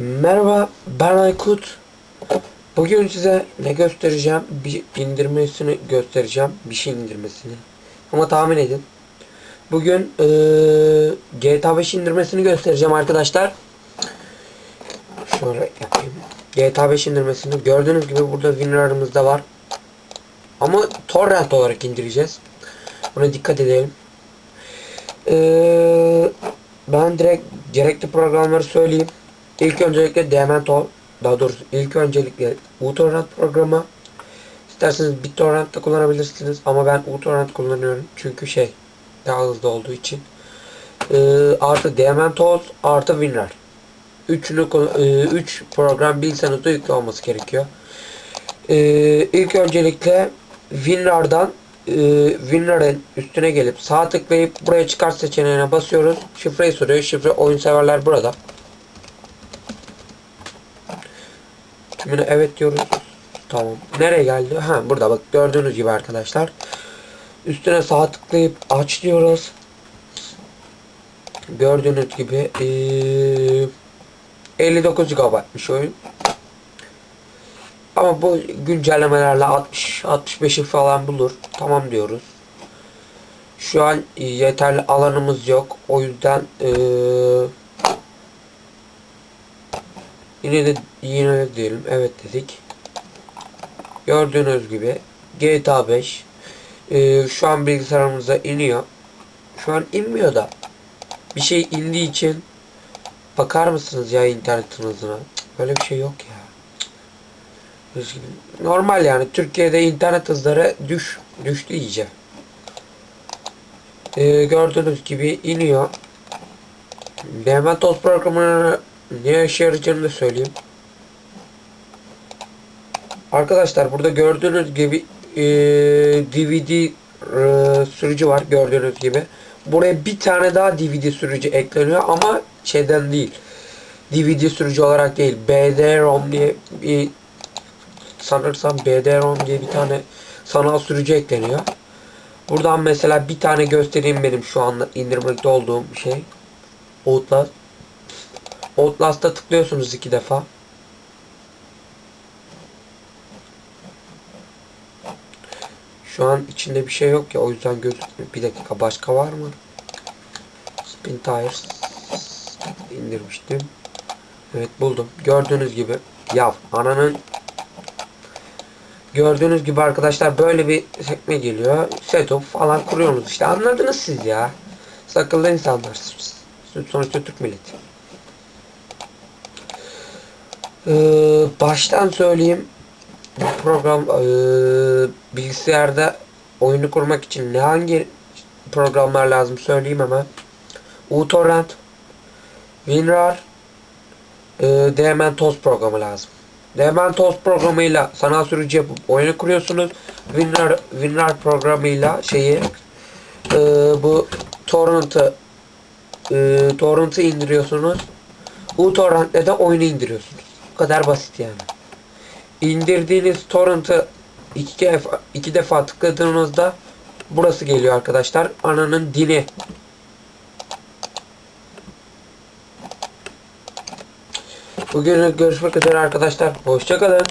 Merhaba ben Aykut. Bugün size ne göstereceğim? Bir indirmesini göstereceğim. Bir şey indirmesini. Ama tahmin edin. Bugün eee, GTA 5 indirmesini göstereceğim arkadaşlar. Şöyle yapayım. GTA 5 indirmesini. Gördüğünüz gibi burada WinRAR'ımız da var. Ama torrent olarak indireceğiz. Buna dikkat edelim. Eee, ben direkt gerekli programları söyleyeyim. İlk öncelikle Demento, daha doğrusu ilk öncelikle uTorrent programı. İsterseniz BitTorrent de kullanabilirsiniz ama ben uTorrent kullanıyorum çünkü şey daha hızlı olduğu için. Ee, artı Dementos artı WinRAR. Üçünü e, üç program bilgisayarınızda yüklü olması gerekiyor. Ee, ilk öncelikle WinRAR'dan e, WinRAR'ın üstüne gelip sağ tıklayıp buraya çıkart seçeneğine basıyoruz. Şifreyi soruyor. Şifre oyun severler burada. Tümüne evet diyoruz. Tamam. Nereye geldi? Ha burada bak gördüğünüz gibi arkadaşlar. Üstüne sağ tıklayıp aç diyoruz. Gördüğünüz gibi eee 59 GB'mış oyun. Ama bu güncellemelerle 60 65'i falan bulur. Tamam diyoruz. Şu an yeterli alanımız yok. O yüzden eee Yine de yine de diyelim evet dedik. Gördüğünüz gibi GTA 5 e, şu an bilgisayarımıza iniyor. Şu an inmiyor da bir şey indiği için bakar mısınız ya internet Böyle bir şey yok ya. Normal yani Türkiye'de internet hızları düş düştü iyice. E, gördüğünüz gibi iniyor. Dementos programını ne işe yarayacağını da söyleyeyim. Arkadaşlar burada gördüğünüz gibi e, DVD e, sürücü var gördüğünüz gibi. Buraya bir tane daha DVD sürücü ekleniyor ama şeyden değil. DVD sürücü olarak değil. BD-ROM diye bir sanırsam BD-ROM diye bir tane sanal sürücü ekleniyor. Buradan mesela bir tane göstereyim benim şu anda indirmekte olduğum şey. Outlast. Outlast'a tıklıyorsunuz iki defa. Şu an içinde bir şey yok ya o yüzden gözükmüyor. Bir dakika başka var mı? Spin Tires indirmiştim. Evet buldum. Gördüğünüz gibi ya ananın Gördüğünüz gibi arkadaşlar böyle bir sekme geliyor. Setup falan kuruyorsunuz işte anladınız siz ya. Siz akıllı insanlarsınız. Sonuçta Türk milleti. Ee, baştan söyleyeyim. Bu program ee, bilgisayarda oyunu kurmak için ne hangi programlar lazım söyleyeyim hemen. uTorrent, WinRAR, ee, Dementos programı lazım. Dementos programıyla sanal sürücü yapıp oyunu kuruyorsunuz. WinRAR, WinRAR programıyla şeyi ee, bu torrent'ı ee, torrent'ı indiriyorsunuz. uTorrent'le de oyunu indiriyorsunuz. Kadar basit yani. İndirdiğiniz torrent'ı iki iki defa tıkladığınızda burası geliyor arkadaşlar. Ananın dili. Bugün görüşmek üzere arkadaşlar. Hoşçakalın.